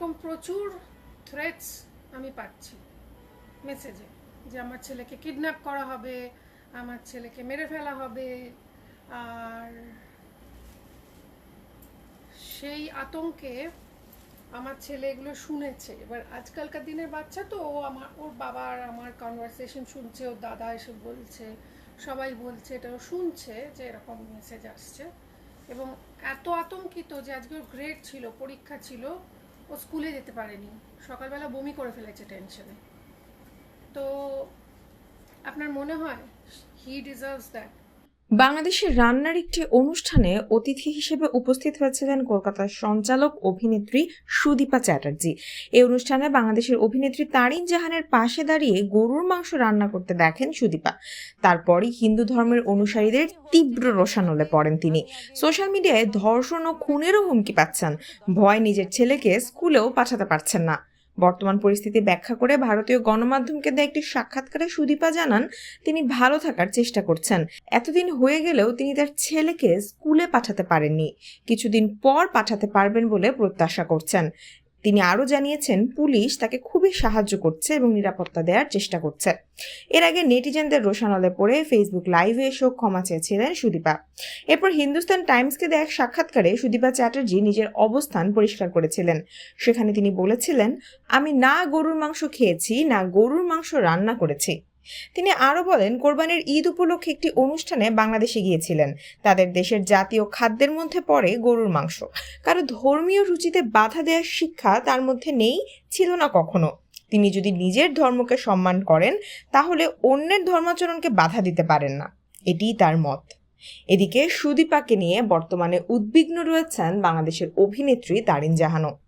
এরকম প্রচুর থ্রেটস আমি পাচ্ছি মেসেজে যে আমার ছেলেকে কিডন্যাপ করা হবে, আমার ছেলেকে মেরে ফেলা হবে, আর সেই আতঙ্কে আমার ছেলে এগুলো শুনেছে। এবার আজকালকার দিনের বাচ্চা তো ও আমার, ওর বাবা আর আমার কনভারসেশন শুনছে, ওর দাদা এসে বলছে, সবাই বলছে, এটা ও শুনছে যে এরকম মেসেজ আসছে। এবং এত আতঙ্কিত যে আজকে ওর গ্রেড ছিল, পরীক্ষা ছিল ও স্কুলে যেতে পারেনি। সকালবেলা বমি করে ফেলেছে টেনশনে তো আপনার মনে হয় হি ডিজার্ভস দ্যাট বাংলাদেশের রান্নার একটি অনুষ্ঠানে অতিথি হিসেবে উপস্থিত হয়েছিলেন কলকাতার সঞ্চালক অভিনেত্রী সুদীপা চ্যাটার্জি। এই অনুষ্ঠানে বাংলাদেশের অভিনেত্রী তারিন জাহানের পাশে দাঁড়িয়ে গরুর মাংস রান্না করতে দেখেন সুদীপা। তারপরই হিন্দু ধর্মের অনুসারীদের তীব্র রোষানলে পড়েন তিনি। সোশ্যাল মিডিয়ায় ধর্ষণ ও খুনেরও হুমকি পাচ্ছেন। ভয় নিজের ছেলেকে স্কুলেও পাঠাতে পারছেন না। বর্তমান পরিস্থিতি ব্যাখ্যা করে ভারতীয় গণমাধ্যমকে দেয় একটি সাক্ষাৎকারে সুদীপা জানান, তিনি ভালো থাকার চেষ্টা করছেন। এতদিন হয়ে গেলেও তিনি তার ছেলেকে স্কুলে পাঠাতে পারেননি। কিছুদিন পর পাঠাতে পারবেন বলে প্রত্যাশা করছেন। তিনি আরও জানিয়েছেন, পুলিশ তাকে খুবই সাহায্য করছে এবং নিরাপত্তা দেওয়ার চেষ্টা করছে। এর আগে নেটিজেনদের রোশানলে পড়ে ফেসবুক লাইভে এসেও ক্ষমা চেয়েছিলেন সুদীপা। এরপর হিন্দুস্তান টাইমসকে দেয়া এক সাক্ষাৎকারে সুদীপা চ্যাটার্জি নিজের অবস্থান পরিষ্কার করেছিলেন। সেখানে তিনি বলেছিলেন, আমি না গরুর মাংস খেয়েছি, না গরুর মাংস রান্না করেছি। তিনি আরও বলেন, কোরবানির ঈদ উপলক্ষে একটি অনুষ্ঠানে বাংলাদেশে গিয়েছিলেন। তাদের দেশের জাতীয় খাদ্যের মধ্যে পড়ে গরুর মাংস। কারও ধর্মীয় রুচিতে বাধা দেওয়ার শিক্ষা তার মধ্যে নেই, ছিল না কখনো। তিনি যদি নিজের ধর্মকে সম্মান করেন, তাহলে অন্যের ধর্মাচরণকে বাধা দিতে পারেন না। এটিই তার মত। এদিকে সুদীপাকে নিয়ে বর্তমানে উদ্বিগ্ন রয়েছেন বাংলাদেশের অভিনেত্রী তারিন জাহানো